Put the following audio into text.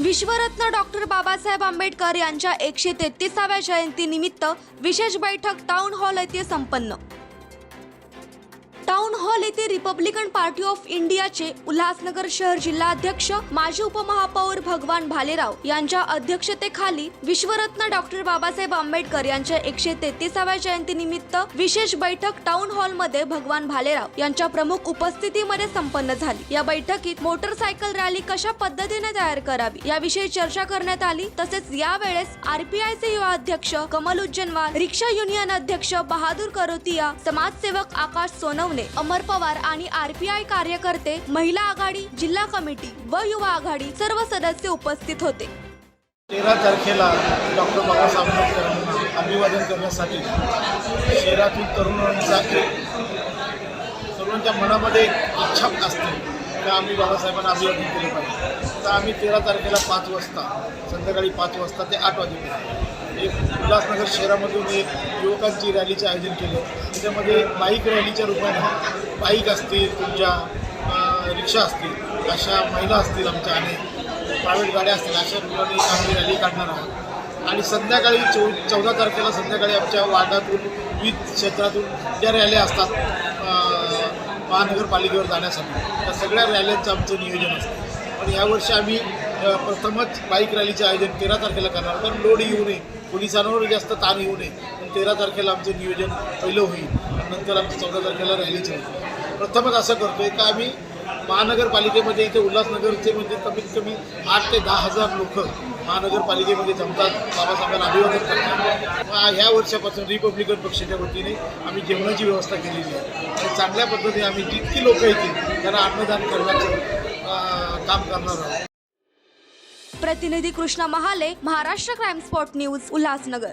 विश्वरत्न doctor Babasaheb Ambedkar यांच्या एकशे तेहतीसाव्या जयंतीनिमित्त विशेष बैठक टाउन हॉल येथे संपन्न. टाउन हॉल येथे रिपब्लिकन पार्टी ऑफ इंडियाचे उल्हासनगर शहर जिल्हाध्यक्ष माजी उपमहापौर भगवान भालेराव यांच्या अध्यक्षतेखाली विश्वरत्न डॉक्टर बाबासाहेब आंबेडकर यांच्या एकशे तेहतीसाव्या जयंतीनिमित्त विशेष बैठक टाउन हॉलमध्ये भगवान भालेराव यांच्या प्रमुख उपस्थितीमध्ये संपन्न झाली. या बैठकीत मोटरसायकल रॅली कशा पद्धतीने तयार करावी याविषयी चर्चा करण्यात आली. तसेच यावेळेस आरपीआयचे युवा अध्यक्ष कमल उज्जनवाल रिक्षा युनियन अध्यक्ष बहादूर करोतिया समाजसेवक आकाश सोनवणे अमर पवार आणि आरपीआय कार्यकर्ते महिला आघाडी जिल्हा कमिटी व युवा आघाडी सर्व सदस्य उपस्थित होते. तेरा तारखेला डॉक्टर बाबासाहेब आंबेडकरांना अभिवादन करण्यासाठी शहरातील तरुणांचा एक तरुणांच्या मनामध्ये इच्छा असते का आम्ही बाबासाहेबांना अभिवादन केलं पाहिजे? तर आम्ही तेरा तारखेला पाच वाजता संध्याकाळी पाच वाजता ते आठ वाजेपर्यंत एक उल्हासनगर शहरामधून एक युवकांची रॅलीचे आयोजन केलं. त्याच्यामध्ये बाईक रॅलीच्या रूपाने बाईक असतील तुमच्या रिक्षा असतील अशा महिला असतील आमच्या अनेक प्रायव्हेट गाड्या असतील अशा रूपाने आम्ही रॅली काढणार आहोत. आणि संध्याकाळी चौ चौदा तारखेला संध्याकाळी आमच्या वार्डातून विविध क्षेत्रातून ज्या रॅल्या असतात महानगरपालिकेवर जाण्यासाठी त्या सगळ्या रॅल्यांचं आमचं नियोजन असतं. पण यावर्षी आम्ही प्रथमच बाईक रॅलीचे आयोजन तेरा तारखेला करणार कारण लोड येऊ नये. पोलिसांवर जास्त ताण येऊ नये. पण तेरा तारखेला आमचं नियोजन पहिलं होईल. आणि नंतर आमचं चौदा तारखेला रॅलीचं होईल. प्रथमच असं करतो आहे का आम्ही महानगरपालिकेमध्ये इथे उल्हासनगरचे म्हणजे कमीत कमी आठ ते दहा हजार लोक महानगरपालिकेमध्ये जमतात. बाबासाहेबांना अभिवादन करतात. ह्या वर्षापासून रिपब्लिकन पक्षाच्या वतीने आम्ही जेवणाची व्यवस्था केलेली आहे. आणि चांगल्या पद्धतीने आम्ही जितकी लोकं येतील त्यांना अन्नदान करण्याचं काम करणार आहोत. प्रतिनिधी Krishna Mahale Maharashtra crime spot news Ulhasnagar.